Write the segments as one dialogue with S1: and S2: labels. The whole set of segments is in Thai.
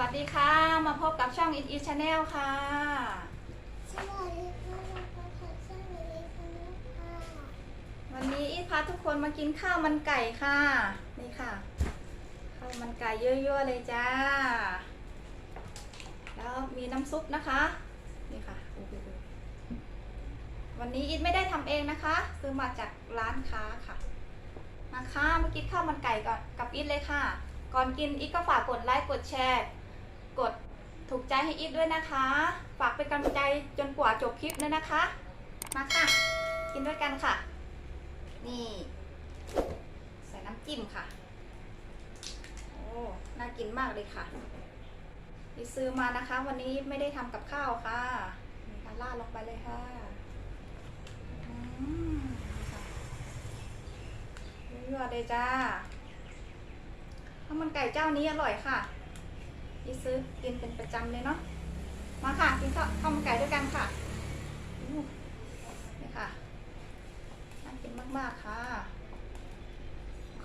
S1: วัสดีค่ะ มาพบกับช่อง It Is Channel ค่ะ
S2: สวัสดีค่ะมาพบกับช่องนี้กันนะคะ
S1: วันนี้อีพาทุกคนมากินข้าวมันไก่ค่ะ นี่ค่ะ ข้าวมันไก่เยอะๆเลยจ้า แล้วมีน้ำซุปนะคะ นี่ค่ะ วันนี้อีทไม่ได้ทำเองนะคะ ซื้อมาจากร้านค้าค่ะมาค่ะมากินข้าวมันไก่ก่อนกับอีทเลยค่ะก่อนกินอีทก็ฝากกดไลค์ กดแชร์ กดถูกใจให้อีทด้วยนะคะ ฝากเป็นกำลังใจจนกว่าจบคลิปเลยนะคะ มาค่ะ กินด้วยกันค่ะ นี่ ใส่น้ำจิ้มค่ะ โอ้ น่ากินมากเลยค่ะไปซื้อมานะคะ วันนี้ไม่ได้ทำกับข้าวค่ะนี่ค่ะราดลงไปเลยค่ะอืมนี่ค่ะเยอะเลยจ้าข้าวมันไก่เจ้านี้อร่อยค่ะ ที่ซื้อกินเป็นประจำเลยเนาะ มาค่ะ กินข้าวข้าวมันไก่ด้วยกันค่ะนี่ค่ะน่ากินมาก ๆ ค่ะ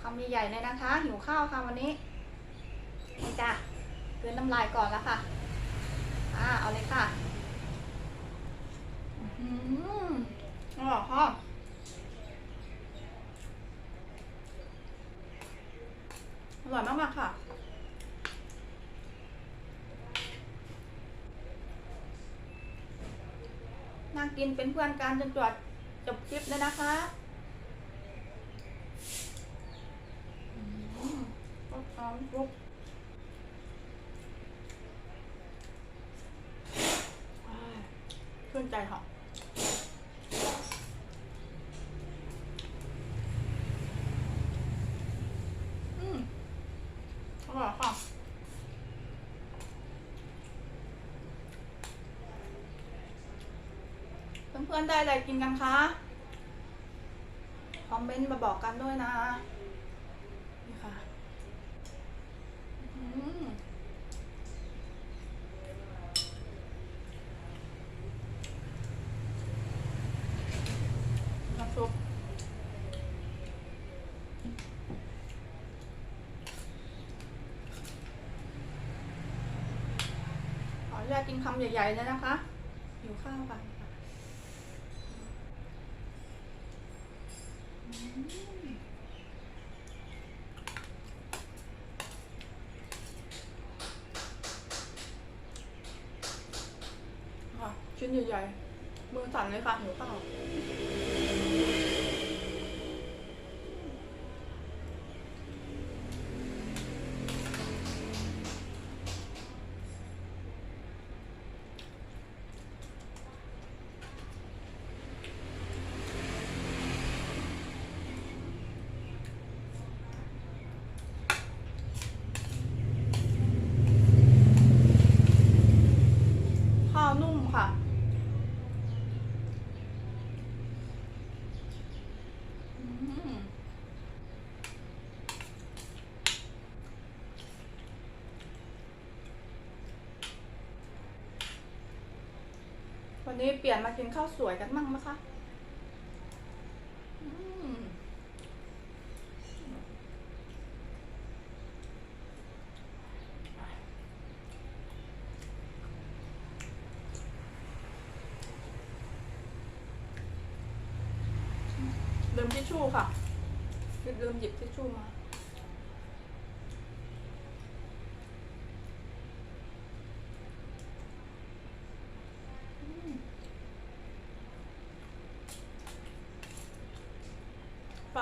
S1: คำใหญ่ๆเลยนะคะ หิวข้าวค่ะวันนี้นี่จ้ะเกลือน้ำลายก่อนแล้วค่ะ อ่า เอาเลยค่ะ อืมอร่อยค่ะอร่อยมากๆค่ะ น่งกินเป็นเพื่อนกันจนจวดจบคลิปเลยนะคะอืมรสหอมกรุบชื่นใจค่ะอืมอร่อยค่ะ เพื่อนๆได้อะไรกินกันคะคอมเมนต์มาบอกกันด้วยนะนี่ค่ะอืมน้ำซุปขออนุญาตกินคำใหญ่ๆเลยนะคะหิวข้าวค่ะ ค่ะ ชิ้นใหญ่ๆมือสั่นเลยค่ะหิวเปล่า วันนี้เปลี่ยนมากินข้าวสวยกันมั่งไหมคะลืมทิชชู่ค่ะลืมหยิบทิชชู่มา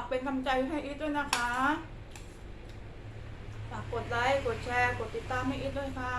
S1: ากเป็นกำลังใจให้อีทด้วยนะคะ ฝากกดไลค์ กดแชร์ กดติดตามให้อีทด้วยค่ะ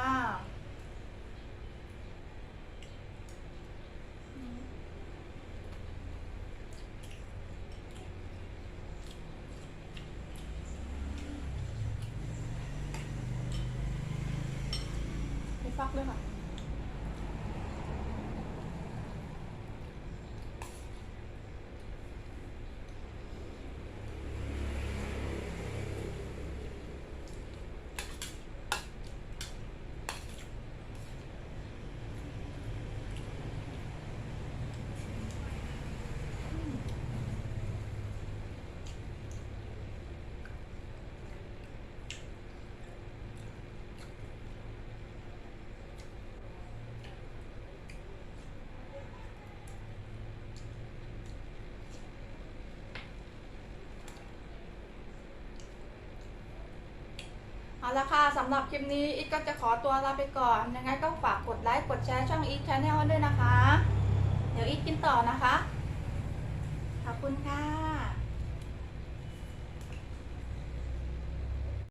S1: ละค่ะสำหรับคลิปนี้อีทก็จะขอตัวลาไปก่อน ยังไงก็ฝากกดไลค์กดแชร์ช่องอีแชนแนลด้วยนะคะ เดี๋ยวอีกกินต่อนะคะ ขอบคุณค่ะ